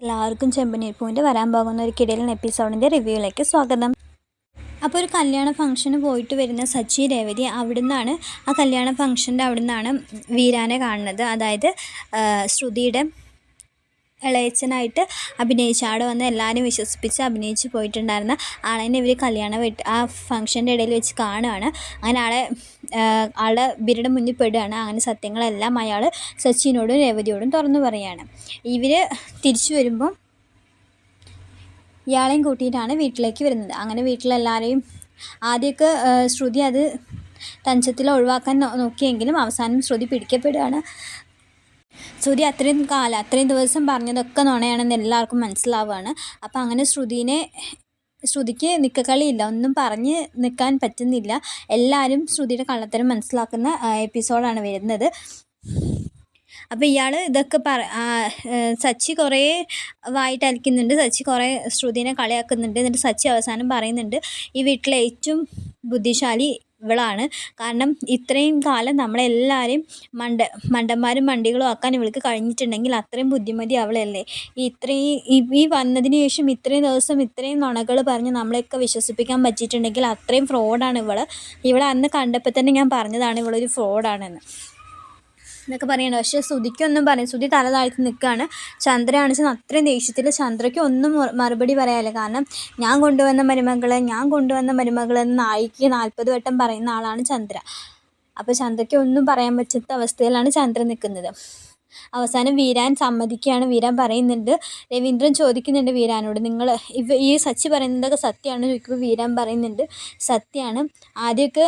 എല്ലാവർക്കും ചെമ്പനീർ പൂവിന്റെ വരാൻ പോകുന്ന ഒരു കിടലൻ എപ്പിസോഡിന്റെ റിവ്യൂയിലേക്ക് സ്വാഗതം. അപ്പോൾ ഒരു കല്യാണ ഫംഗ്ഷന് പോയിട്ട് വരുന്ന സച്ചി രേവതി അവിടുന്നാണ് ആ കല്യാണ ഫംഗ്ഷന്റെ അവിടുന്നാണ് വീരാനെ കാണുന്നത്. അതായത് ശ്രുതിയുടെ ഇളയച്ചനായിട്ട് അഭിനയിച്ച്. അവിടെ വന്ന് എല്ലാവരും വിശ്വസിപ്പിച്ച് അഭിനയിച്ച് പോയിട്ടുണ്ടായിരുന്ന ആളെ ഇവർ കല്യാണം വെട്ട് ആ ഫംഗ്ഷന്റെ ഇടയിൽ വെച്ച് കാണുകയാണ് അങ്ങനെ ആളെ ആളെ ബിരുടെ മുന്നിൽ പെടുകയാണ്. അങ്ങനെ സത്യങ്ങളെല്ലാം അയാൾ സച്ചിനോടും രേവതിയോടും തുറന്നു പറയുകയാണ്. ഇവർ തിരിച്ചു വരുമ്പോൾ ഇയാളെയും കൂട്ടിയിട്ടാണ് വീട്ടിലേക്ക് വരുന്നത്. അങ്ങനെ വീട്ടിലെല്ലാവരെയും ആദ്യമൊക്കെ ശ്രുതി അത് തഞ്ചത്തിൽ ഒഴിവാക്കാൻ നോക്കിയെങ്കിലും അവസാനം ശ്രുതി പിടിക്കപ്പെടുകയാണ്. ശ്രുതി അത്രയും കാലം അത്രയും ദിവസം പറഞ്ഞതൊക്കെ നുണയാണെന്ന് എല്ലാവർക്കും മനസ്സിലാവുകയാണ് അപ്പോൾ അങ്ങനെ ശ്രുതിനെ ശ്രുതിക്ക് നിൽക്കക്കളിയില്ല ഒന്നും പറഞ്ഞ് നിൽക്കാൻ പറ്റുന്നില്ല. എല്ലാവരും ശ്രുതിയുടെ കള്ളത്തരം മനസ്സിലാക്കുന്ന എപ്പിസോഡാണ് വരുന്നത്. അപ്പോൾ ഇയാൾ ഇതൊക്കെ പറ സച്ചി കുറേ വായിട്ട് അലിക്കുന്നുണ്ട് സച്ചി കുറേ ശ്രുതിനെ കളിയാക്കുന്നുണ്ട് എന്നിട്ട് സച്ചി അവസാനം പറയുന്നുണ്ട് ഈ വീട്ടിലെ ഏറ്റവും ബുദ്ധിശാലി ഇവളാണ്. കാരണം ഇത്രയും കാലം നമ്മളെല്ലാവരെയും മണ്ട മണ്ടന്മാരും മണ്ടികളും ആക്കാൻ ഇവൾക്ക് കഴിഞ്ഞിട്ടുണ്ടെങ്കിൽ അത്രയും ബുദ്ധിമതി അവളല്ലേ? ഈ ഇത്രയും ഈ വന്നതിന് ശേഷം ഇത്രയും ദിവസം ഇത്രയും നുണകൾ പറഞ്ഞ് നമ്മളെയൊക്കെ വിശ്വസിപ്പിക്കാൻ പറ്റിയിട്ടുണ്ടെങ്കിൽ അത്രയും ഫ്രോഡാണ് ഇവൾ ഇവളെ. അന്ന് കണ്ടപ്പോൾ തന്നെ ഞാൻ പറഞ്ഞതാണ് ഇവളൊരു ഫ്രോഡാണെന്ന് എന്നൊക്കെ പറയണം പക്ഷേ ശ്രുതിക്കൊന്നും പറയും ശ്രുതി തല താഴ്ത്തി നിൽക്കുകയാണ്. ചന്ദ്രയാണെന്ന് അത്രയും ദേഷ്യത്തിൽ ചന്ദ്രയ്ക്ക് ഒന്നും മറുപടി പറയാനില്ല. കാരണം ഞാൻ കൊണ്ടുവന്ന മരുമകളെ ഞാൻ കൊണ്ടുവന്ന മരുമകളെന്ന് നായിക്ക് നാൽപ്പത് വട്ടം പറയുന്ന ആളാണ് ചന്ദ്ര. അപ്പോൾ ചന്ദ്രയ്ക്ക് ഒന്നും പറയാൻ പറ്റാത്ത അവസ്ഥയിലാണ് ചന്ദ്ര നിൽക്കുന്നത്. അവസാനം വീരാൻ സമ്മതിക്കുകയാണ്. വീരാൻ പറയുന്നുണ്ട് രവീന്ദ്രൻ ചോദിക്കുന്നുണ്ട് വീരാനോട് നിങ്ങൾ ഇവ ഈ സച്ചി പറയുന്നതൊക്കെ സത്യമാണ് ചോദിക്കുമ്പോൾ വീരാൻ പറയുന്നുണ്ട് സത്യമാണ്. ആദ്യമൊക്കെ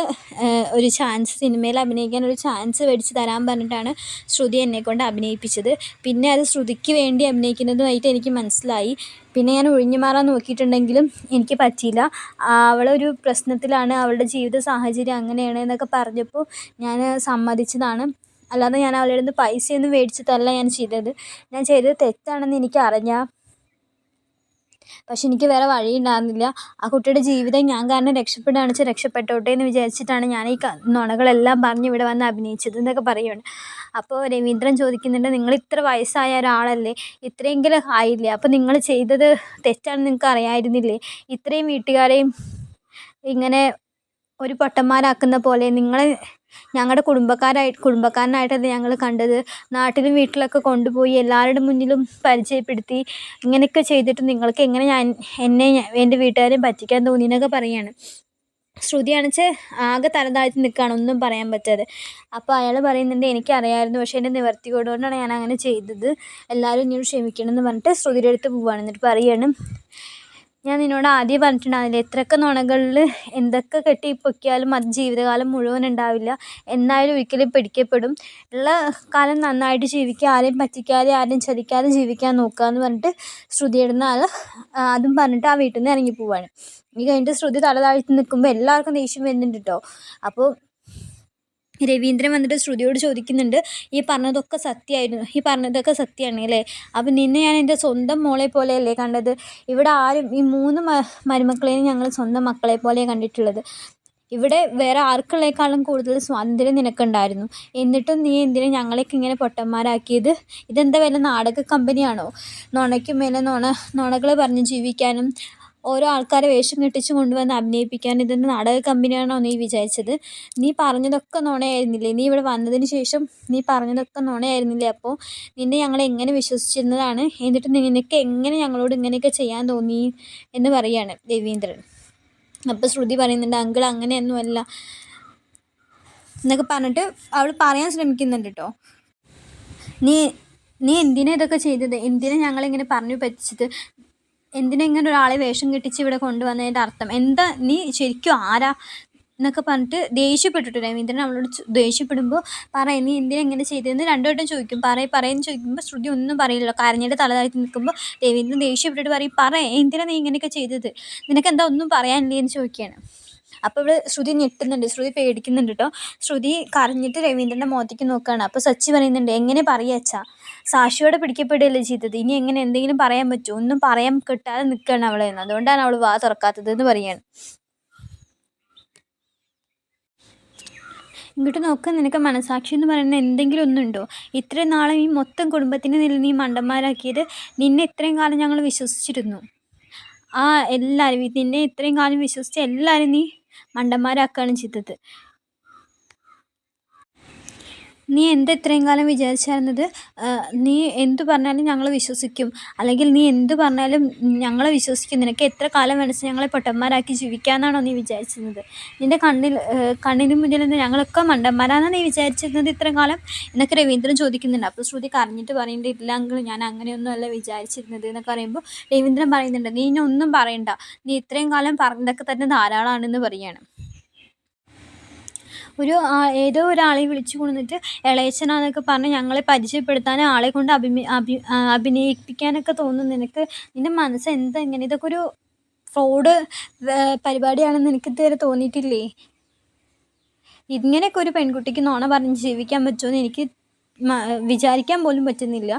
ഒരു ചാൻസ് സിനിമയിൽ അഭിനയിക്കാൻ ഒരു ചാൻസ് മേടിച്ച് തരാൻ പറഞ്ഞിട്ടാണ് ശ്രുതി എന്നെ കൊണ്ട് അഭിനയിപ്പിച്ചത്. പിന്നെ അത് ശ്രുതിക്ക് വേണ്ടി അഭിനയിക്കുന്നതുമായിട്ട് എനിക്ക് മനസ്സിലായി. പിന്നെ ഞാൻ ഒഴിഞ്ഞു മാറാൻ നോക്കിയിട്ടുണ്ടെങ്കിലും എനിക്ക് പറ്റിയില്ല. അവളൊരു പ്രശ്നത്തിലാണ് അവളുടെ ജീവിത സാഹചര്യം അങ്ങനെയാണ് എന്നൊക്കെ പറഞ്ഞപ്പോൾ ഞാൻ സമ്മതിച്ചതാണ്. അല്ലാതെ ഞാൻ അവളുടെ അടുത്ത് പൈസയൊന്നും മേടിച്ചിട്ടല്ല ഞാൻ ചെയ്തത്. ഞാൻ ചെയ്തത് തെറ്റാണെന്ന് എനിക്ക് അറിഞ്ഞാൽ പക്ഷെ എനിക്ക് വേറെ വഴി ഉണ്ടായിരുന്നില്ല. ആ കുട്ടിയുടെ ജീവിതം ഞാൻ കാരണം രക്ഷപ്പെടുകയാണ് വെച്ചാൽ രക്ഷപ്പെട്ടോട്ടെ എന്ന് വിചാരിച്ചിട്ടാണ് ഞാൻ ഈ നുണകളെല്ലാം പറഞ്ഞ് ഇവിടെ വന്ന് അഭിനയിച്ചത് എന്നൊക്കെ പറയുകയാണ് അപ്പോൾ രവീന്ദ്രൻ ചോദിക്കുന്നുണ്ട് നിങ്ങൾ ഇത്ര വയസ്സായ ഒരാളല്ലേ? ഇത്രയെങ്കിലും ആയില്ലേ? അപ്പോൾ നിങ്ങൾ ചെയ്തത് തെറ്റാണെന്ന് നിങ്ങൾക്ക് അറിയാമായിരുന്നില്ലേ ഇത്രയും വീട്ടുകാരെയും ഇങ്ങനെ ഒരു പൊട്ടന്മാരാക്കുന്ന പോലെ നിങ്ങളെ ഞങ്ങളുടെ കുടുംബക്കാരായി കുടുംബക്കാരനായിട്ടത് ഞങ്ങൾ കണ്ടത്? നാട്ടിലും വീട്ടിലൊക്കെ കൊണ്ടുപോയി എല്ലാവരുടെ മുന്നിലും പരിചയപ്പെടുത്തി ഇങ്ങനെയൊക്കെ ചെയ്തിട്ട് നിങ്ങൾക്ക് എങ്ങനെ ഞാൻ എന്നെ എന്റെ വീട്ടുകാരെയും പറ്റിക്കാൻ തോന്നി എന്നൊക്കെ പറയാണ്. ശ്രുതിയാണെച്ചാൽ ആകെ തലതാഴ്ത്തി നിൽക്കുകയാണ് ഒന്നും പറയാൻ പറ്റാതെ. അപ്പോൾ അയാൾ പറയുന്നുണ്ട് എനിക്കറിയാമായിരുന്നു പക്ഷേ എന്റെ നിവർത്തി കൊണ്ടുകൊണ്ടാണ് ഞാൻ അങ്ങനെ ചെയ്തത്. എല്ലാവരും ഇനിയും ക്ഷമിക്കണം എന്ന് പറഞ്ഞിട്ട് ശ്രുതിയുടെ അടുത്ത് പോവുകയാണ് എന്നിട്ട് പറയാണ് ഞാൻ നിന്നോട് ആദ്യം പറഞ്ഞിട്ടുണ്ടായിരുന്നില്ലേ എത്രയൊക്കെ നുണകളിൽ എന്തൊക്കെ കെട്ടി പൊക്കിയാലും അത് ജീവിതകാലം മുഴുവൻ ഉണ്ടാവില്ല. എന്നായാലും ഒരിക്കലും പിടിക്കപ്പെടും. ഉള്ള കാലം നന്നായിട്ട് ജീവിക്കുക ആരെയും പറ്റിക്കാതെ ആരെയും ചതിക്കാതെ ജീവിക്കാൻ നോക്കുക എന്ന് പറഞ്ഞിട്ട് ശ്രുതിയുടെ ആൾ അതും പറഞ്ഞിട്ട് ആ വീട്ടിൽ നിന്ന് ഇറങ്ങി പോവാണ്. ഈ കഴിഞ്ഞിട്ട് ശ്രുതി തല താഴ്ത്തി നിൽക്കുമ്പോൾ എല്ലാവർക്കും ദേഷ്യം വരുന്നുണ്ട് കേട്ടോ അപ്പോൾ രവീന്ദ്രൻ വന്നിട്ട് ശ്രുതിയോട് ചോദിക്കുന്നുണ്ട് ഈ പറഞ്ഞതൊക്കെ സത്യമായിരുന്നു ഈ പറഞ്ഞതൊക്കെ സത്യമാണ് അല്ലേ? അപ്പം നിന്നെ ഞാൻ എന്റെ സ്വന്തം മോളെ പോലെയല്ലേ കണ്ടത്? ഇവിടെ ആരും ഈ മൂന്ന് മരുമക്കളെയും ഞങ്ങൾ സ്വന്തം മക്കളെ പോലെ കണ്ടിട്ടുള്ളത്. ഇവിടെ വേറെ ആർക്കുള്ളേക്കാളും കൂടുതൽ സ്വാതന്ത്ര്യം നിനക്കുണ്ടായിരുന്നു. എന്നിട്ടും നീ എന്തിനാ ഞങ്ങളെയൊക്കെ ഇങ്ങനെ പൊട്ടന്മാരാക്കിയത്? ഇതെന്താ വല്ല നാടക കമ്പനിയാണോ? നുണയ്ക്കും മേലെ നുണ നുണകൾ പറഞ്ഞ് ജീവിക്കാനും ഓരോ ആൾക്കാരെ വേഷം കെട്ടിച്ച് കൊണ്ടുവന്ന് അഭിനയിപ്പിക്കാൻ ഇതെന്ത് നാടക കമ്പനിയാണോ നീ വിചാരിച്ചത്? നീ പറഞ്ഞതൊക്കെ നുണയായിരുന്നില്ലേ? നീ ഇവിടെ വന്നതിന് ശേഷം നീ പറഞ്ഞതൊക്കെ നുണയായിരുന്നില്ലേ? അപ്പോൾ നിന്നെ ഞങ്ങൾ എങ്ങനെ വിശ്വസിച്ചിരുന്നതാണ്? എന്നിട്ട് നിനക്ക് എങ്ങനെ ഞങ്ങളോട് ഇങ്ങനെയൊക്കെ ചെയ്യാൻ തോന്നി എന്ന് പറയാണ് രവീന്ദ്രൻ. അപ്പോൾ ശ്രുതി പറയുന്നുണ്ട് അങ്കിൾ അങ്ങനെയൊന്നുമല്ല എന്നൊക്കെ പറഞ്ഞിട്ട് അവൾ പറയാൻ ശ്രമിക്കുന്നുണ്ട് കേട്ടോ നീ നീ എന്തിനാ ഇതൊക്കെ ചെയ്തത്? എന്തിനാ ഞങ്ങളിങ്ങനെ പറഞ്ഞു പറ്റിച്ചത്? എന്തിനാ ഇങ്ങനെ ഒരാളെ വേഷം കെട്ടിച്ച് ഇവിടെ കൊണ്ടുവന്നതിന്റെ അർത്ഥം? എന്താ നീ ശരിക്കും ആരാ എന്നൊക്കെ പറഞ്ഞിട്ട് ദേഷ്യപ്പെട്ടിട്ട് രവീന്ദ്രൻ അവളോട് ദേഷ്യപ്പെടുമ്പോൾ പറയും നീ എന്തിനാ ഇങ്ങനെ ചെയ്തതെന്ന് രണ്ടു വട്ടം ചോദിക്കും. പറയും പറയുമെന്ന് ചോദിക്കുമ്പോൾ ശ്രുതി ഒന്നും പറയില്ല കരഞ്ഞിട്ട് തലതാഴ്ത്തി നിൽക്കുമ്പോൾ രവീന്ദ്രൻ ദേഷ്യപ്പെട്ടിട്ട് പറയും പറ എന്തിനാ നീ ഇങ്ങനെയൊക്കെ ചെയ്തത്? നിനക്ക് എന്താ ഒന്നും പറയാനില്ലേ? എന്ന് ചോദിക്കുകയാണ്. അപ്പോൾ ഇവിടെ ശ്രുതി ഞെട്ടുന്നുണ്ട്. ശ്രുതി പേടിക്കുന്നുണ്ട് കേട്ടോ ശ്രുതി കരഞ്ഞിട്ട് രവീന്ദ്രന്റെ മുഖത്തേക്ക് നോക്കുകയാണ് അപ്പോൾ സച്ചി പറയുന്നുണ്ട് എങ്ങനെ പറയാച്ചാ സാക്ഷിയോടെ പിടിക്കപ്പെടുകയല്ലേ ചെയ്തത്? ഇനി എങ്ങനെ എന്തെങ്കിലും പറയാൻ പറ്റുമോ ഒന്നും പറയാൻ കിട്ടാതെ നിൽക്കുകയാണ് അവളെ അതുകൊണ്ടാണ് അവൾ വാ തുറക്കാത്തത് എന്ന് പറയാണ്. ഇങ്ങോട്ട് നോക്ക് നിനക്ക് മനസാക്ഷി എന്ന് പറയുന്ന എന്തെങ്കിലും ഒന്നുണ്ടോ? ഇത്രയും നാളെ ഈ മൊത്തം കുടുംബത്തിന്റെ നില നീ മണ്ടന്മാരാക്കിയത് നിന്നെ ഇത്രയും കാലം ഞങ്ങൾ വിശ്വസിച്ചിരുന്നു. ആ എല്ലാവരും നിന്നെ ഇത്രയും കാലം വിശ്വസിച്ച എല്ലാവരും നീ മണ്ടന്മാരാക്കുകയാണ് ചെയ്തത് നീ എന്ത് ഇത്രയും കാലം വിചാരിച്ചായിരുന്നത്? നീ എന്ത് പറഞ്ഞാലും ഞങ്ങൾ വിശ്വസിക്കും. അല്ലെങ്കിൽ നീ എന്ത് പറഞ്ഞാലും ഞങ്ങളെ വിശ്വസിക്കും. നിനക്ക് എത്ര കാലം വേണമെന്ന് ഞങ്ങളെ പൊട്ടന്മാരാക്കി ജീവിക്കാമെന്നാണോ നീ വിചാരിച്ചിരുന്നത്? നിന്റെ കണ്ണിൽ കണ്ണിന് മുന്നിൽ നിന്ന് ഞങ്ങളൊക്കെ മണ്ടന്മാരാണോ നീ വിചാരിച്ചിരുന്നത് ഇത്രയും കാലം? എന്നൊക്കെ രവീന്ദ്രൻ ചോദിക്കുന്നുണ്ട്. അപ്പോൾ ശ്രുതി കരഞ്ഞിട്ട് പറയേണ്ടിയിട്ടില്ല ഇല്ല അങ്കിൾ ഞാൻ അങ്ങനെയൊന്നും അല്ല വിചാരിച്ചിരുന്നത് എന്നൊക്കെ പറയുമ്പോൾ രവീന്ദ്രൻ പറയുന്നുണ്ട് നീ ഇനി ഒന്നും പറയണ്ട. നീ ഇത്രയും കാലം പറഞ്ഞതൊക്കെ തന്നെ ധാരാളമാണെന്ന് പറയുകയാണ് ഒരു ഏതോ ഒരാളെ വിളിച്ചു കൊണ്ടുവന്നിട്ട് ഇളയച്ചനാന്നൊക്കെ പറഞ്ഞ് ഞങ്ങളെ പരിചയപ്പെടുത്താൻ ആളെ കൊണ്ട് അഭിമി അഭി അഭിനയിപ്പിക്കാനൊക്കെ തോന്നും നിനക്ക് നിന്റെ മനസ്സ് എന്താ ഇങ്ങനെ? ഇതൊക്കെ ഒരു ഫ്രോഡ് പരിപാടിയാണെന്ന് എനിക്ക് ഇതുവരെ തോന്നിയിട്ടില്ലേ? ഇങ്ങനെയൊക്കെ ഒരു പെൺകുട്ടിക്ക് നോണ പറഞ്ഞ് ജീവിക്കാൻ പറ്റുമെന്ന് എനിക്ക് വിചാരിക്കാൻ പോലും പറ്റുന്നില്ല.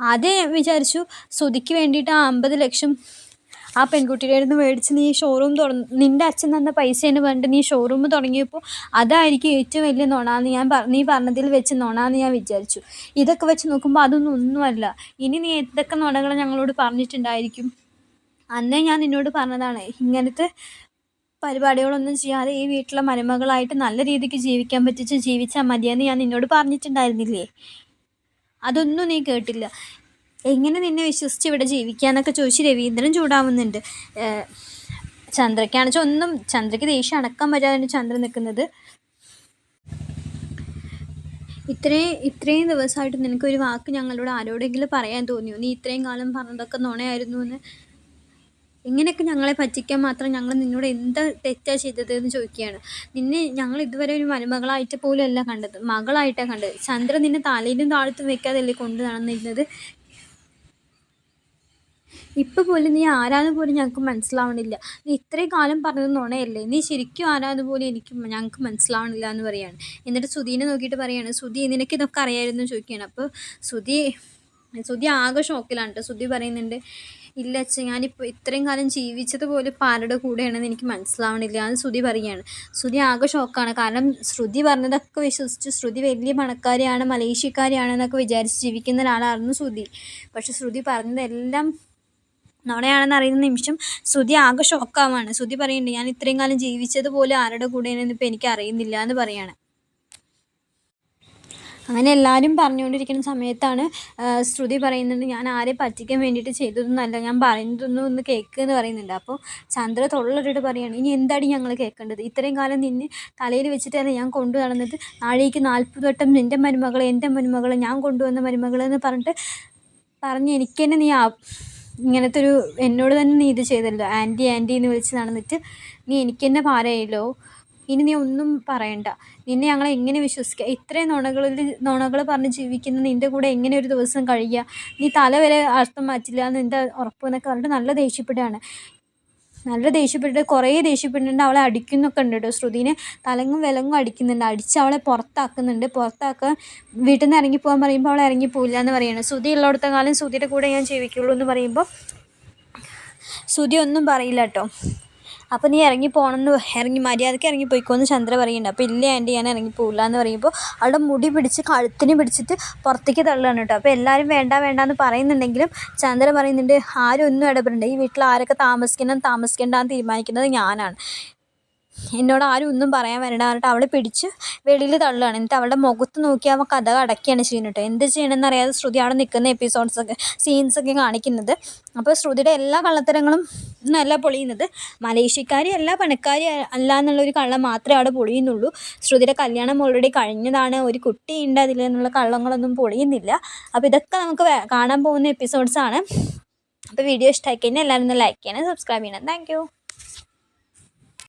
ആദ്യം വിചാരിച്ചു ശ്രുതിക്ക് വേണ്ടിയിട്ട് ആ അമ്പത് ലക്ഷം ആ പെൺകുട്ടിയുടെ അടുത്ത് മേടിച്ച് നീ ഷോറൂം തുറന്ന് നിന്റെ അച്ഛൻ തന്ന പൈസേനെ വേണ്ടി നീ ഷോറൂം തുടങ്ങിയപ്പോൾ അതായിരിക്കും ഏറ്റവും വലിയ നുണാന്ന് ഞാൻ നീ പറഞ്ഞതിൽ വെച്ച് നുണാന്ന് ഞാൻ വിചാരിച്ചു. ഇതൊക്കെ വെച്ച് നോക്കുമ്പോൾ അതൊന്നും ഒന്നുമല്ല ഇനി നീ എന്തൊക്കെ നുണകൾ ഞങ്ങളോട് പറഞ്ഞിട്ടുണ്ടായിരിക്കും? അന്നേ ഞാൻ നിന്നോട് പറഞ്ഞതാണ് ഇങ്ങനത്തെ പരിപാടികളൊന്നും ചെയ്യാതെ ഈ വീട്ടിലെ മരുമകളായിട്ട് നല്ല രീതിക്ക് ജീവിക്കാൻ പറ്റിച്ച് ജീവിച്ചാൽ മതിയെന്ന് ഞാൻ നിന്നോട് പറഞ്ഞിട്ടുണ്ടായിരുന്നില്ലേ? അതൊന്നും നീ കേട്ടില്ല. എങ്ങനെ നിന്നെ വിശ്വസിച്ച് ഇവിടെ ജീവിക്കാന്നൊക്കെ ചോദിച്ച് രവീന്ദ്രൻ ചൂടാവുന്നുണ്ട്. ചന്ദ്രയ്ക്കാണെന്ന് വെച്ചാൽ ഒന്നും ചന്ദ്രയ്ക്ക് ദേഷ്യം അടക്കാൻ വരാതെ ചന്ദ്രൻ നിൽക്കുന്നത്. ഇത്രയും ഇത്രയും ദിവസമായിട്ട് നിനക്കൊരു വാക്ക് ഞങ്ങളോട് ആരോടെങ്കിലും പറയാൻ തോന്നിയോ? നീ ഇത്രയും കാലം പറഞ്ഞതൊക്കെ നുണയായിരുന്നു എന്ന് ഇങ്ങനെയൊക്കെ ഞങ്ങളെ പറ്റിക്കാൻ മാത്രം ഞങ്ങൾ നിന്നോട് എന്താ തെറ്റാ ചെയ്തത് എന്ന് ചോദിക്കുകയാണ്. നിന്നെ ഞങ്ങൾ ഇതുവരെ ഒരു മരുമകളായിട്ട് പോലും അല്ല കണ്ടത്. മകളായിട്ടാണ് കണ്ടത്. ചന്ദ്ര നിന്നെ തലയിലും താഴത്തും വെക്കാതല്ലേ കൊണ്ടു നടന്നിരുന്നത് ഇപ്പം പോലും നീ ആരാന്ന് പോലും ഞങ്ങൾക്ക് മനസ്സിലാവണില്ല. നീ ഇത്രയും കാലം പറഞ്ഞത് നുണയല്ലേ? നീ ശരിക്കും ആരാന്ന് പോലും എനിക്ക് ഞങ്ങൾക്ക് മനസ്സിലാവണില്ല എന്ന് പറയാണ്. എന്നിട്ട് സുധീനെ നോക്കിയിട്ട് പറയാണ് സുധി നിനക്ക് ഇതൊക്കെ അറിയായിരുന്നു ചോദിക്കുകയാണ്. അപ്പോൾ സുധി സുധി ആകെ ഷോക്കിലാണ് കേട്ടോ സുധി പറയുന്നുണ്ട് ഇല്ല അച്ഛൻ ഞാനിപ്പോൾ ഇത്രയും കാലം ജീവിച്ചത് പോലെ ആരുടെ കൂടെയാണെന്ന് എനിക്ക് മനസ്സിലാവണില്ല. എന്ന് ശ്രുതി പറയുകയാണ് ശ്രുതി ആകെ ഷോക്കാണ്. കാരണം ശ്രുതി പറഞ്ഞതൊക്കെ വിശ്വസിച്ച് ശ്രുതി വലിയ പണക്കാരിയാണ് മലേഷ്യക്കാരിയാണെന്നൊക്കെ വിചാരിച്ച് ജീവിക്കുന്ന ഒരാളായിരുന്നു ശ്രുതി പക്ഷെ ശ്രുതി പറഞ്ഞതെല്ലാം നുണയാണെന്ന് അറിയുന്ന നിമിഷം ശ്രുതി ആകെ ഷോക്കാവാണ്. ശ്രുതി പറയുന്നുണ്ട് ഞാൻ ഇത്രയും കാലം ജീവിച്ചത് പോലെ ആരുടെ കൂടെയാണെന്ന് ഇപ്പം എനിക്ക് അറിയുന്നില്ല എന്ന് പറയാണ്. അങ്ങനെ എല്ലാവരും പറഞ്ഞുകൊണ്ടിരിക്കുന്ന സമയത്താണ് ശ്രുതി പറയുന്നുണ്ട് ഞാൻ ആരെ പറ്റിക്കാൻ വേണ്ടിയിട്ട് ചെയ്തതൊന്നുമല്ല ഞാൻ പറയുന്നതൊന്നും ഒന്ന് കേൾക്ക് എന്ന് പറയുന്നുണ്ട്. അപ്പോൾ ചന്ദ്ര തൊള്ളൊരിട്ട് പറയുകയാണ് ഇനി എന്താണ് ഞങ്ങൾ കേൾക്കേണ്ടത്? ഇത്രയും കാലം നിന്നെ തലയിൽ വെച്ചിട്ടാണ് ഞാൻ കൊണ്ടു നടന്നത്. നാളേക്ക് നാൽപ്പത് വട്ടം എന്റെ മരുമകൾ എന്റെ മരുമകൾ ഞാൻ കൊണ്ടുവന്ന മരുമകൾ എന്ന് പറഞ്ഞിട്ട് പറഞ്ഞ് എനിക്ക് തന്നെ നീ ഇങ്ങനത്തെ ഒരു എന്നോട് തന്നെ നീ ഇത് ചെയ്തല്ലോ. ആന്റി ആന്റി എന്ന് വിളിച്ച് നടന്നിട്ട് നീ എനിക്ക് തന്നെ ഭാരമായല്ലോ ഇനി നീ ഒന്നും പറയണ്ട. നിന്നെ ഞങ്ങളെ എങ്ങനെ വിശ്വസിക്കുക ഇത്രയും നുണകളിൽ നുണകൾ പറഞ്ഞ് ജീവിക്കുന്ന നിന്റെ കൂടെ എങ്ങനെ ഒരു ദിവസം കഴിയുക? നീ തലവരെ അർത്ഥം മാറ്റില്ല നിന്റെ ഉറപ്പ്? എന്നൊക്കെ പറഞ്ഞിട്ട് നല്ല ദേഷ്യപ്പെടുകയാണ്. നല്ല ദേഷ്യപ്പെട്ടിട്ട് കുറേ ദേഷ്യപ്പെട്ടിട്ട് അവളെ അടിക്കുന്നൊക്കെ ഉണ്ട് കേട്ടോ ശ്രുതിനെ തലങ്ങും വിലങ്ങും അടിക്കുന്നുണ്ട്. അടിച്ച് അവളെ പുറത്താക്കുന്നുണ്ട്. പുറത്താക്കാൻ വീട്ടിൽ നിന്ന് ഇറങ്ങിപ്പോകാൻ പറയുമ്പോൾ അവൾ ഇറങ്ങിപ്പോയില്ല എന്ന് പറയുന്നത് ശ്രുതി ഉള്ളിടത്ത കാലം ശ്രുതിയുടെ കൂടെ ഞാൻ ജീവിക്കുള്ളൂ എന്ന് പറയുമ്പോൾ ശ്രുതി ഒന്നും പറയില്ല കേട്ടോ അപ്പോൾ നീ ഇറങ്ങി പോകണമെന്ന് ഇറങ്ങി മര്യാദയ്ക്ക് ഇറങ്ങി പോയിക്കോന്ന് ചന്ദ്ര പറയുന്നുണ്ട്. അപ്പോൾ ഇല്ല ആന്റി ഞാൻ ഇറങ്ങി എന്ന് പറയുമ്പോൾ അവളുടെ മുടി പിടിച്ച് കഴുത്തിന് പിടിച്ചിട്ട് പുറത്തേക്ക് തള്ളുകയാണ് കേട്ടോ. അപ്പോൾ എല്ലാവരും വേണ്ട വേണ്ട എന്ന് പറയുന്നുണ്ടെങ്കിലും ചന്ദ്ര പറയുന്നുണ്ട് ആരും ഒന്നും ഇടപെടണ്ട. ഈ വീട്ടിൽ ആരൊക്കെ താമസിക്കണം താമസിക്കേണ്ടെന്ന് തീരുമാനിക്കുന്നത് ഞാനാണ്. എന്നോട് ആരും ഒന്നും പറയാൻ വരണ്ട പറഞ്ഞിട്ട് അവളെ പിടിച്ച് വെളിയിൽ തള്ളുകയാണ്. എന്നിട്ട് അവളുടെ മുഖത്ത് നോക്കി അവൻ കഥ അടയ്ക്കുകയാണ് ചെയ്യുന്നത് എന്ത് ചെയ്യണമെന്ന് അറിയാതെ ശ്രുതി അവിടെ നിൽക്കുന്ന എപ്പിസോഡ്സൊക്കെ സീൻസൊക്കെ കാണിക്കുന്നത്. അപ്പോൾ ശ്രുതിയുടെ എല്ലാ കള്ളത്തരങ്ങളും നല്ല പൊളിയുന്നത് മലേഷ്യക്കാരി അല്ല പണക്കാരി അല്ല എന്നുള്ളൊരു കള്ളം മാത്രമേ അവിടെ പൊളിയുന്നുള്ളൂ. ശ്രുതിയുടെ കല്യാണം ഓൾറെഡി കഴിഞ്ഞതാണ്. ഒരു കുട്ടിയുണ്ട് അതിൽ എന്നുള്ള കള്ളങ്ങളൊന്നും പൊളിയുന്നില്ല. അപ്പോൾ ഇതൊക്കെ നമുക്ക് കാണാൻ പോകുന്ന എപ്പിസോഡ്സാണ് അപ്പോൾ വീഡിയോ ഇഷ്ടമായി കഴിഞ്ഞാൽ എല്ലാവരും ഒന്ന് ലൈക്ക് ചെയ്യണം സബ്സ്ക്രൈബ് ചെയ്യണം. താങ്ക്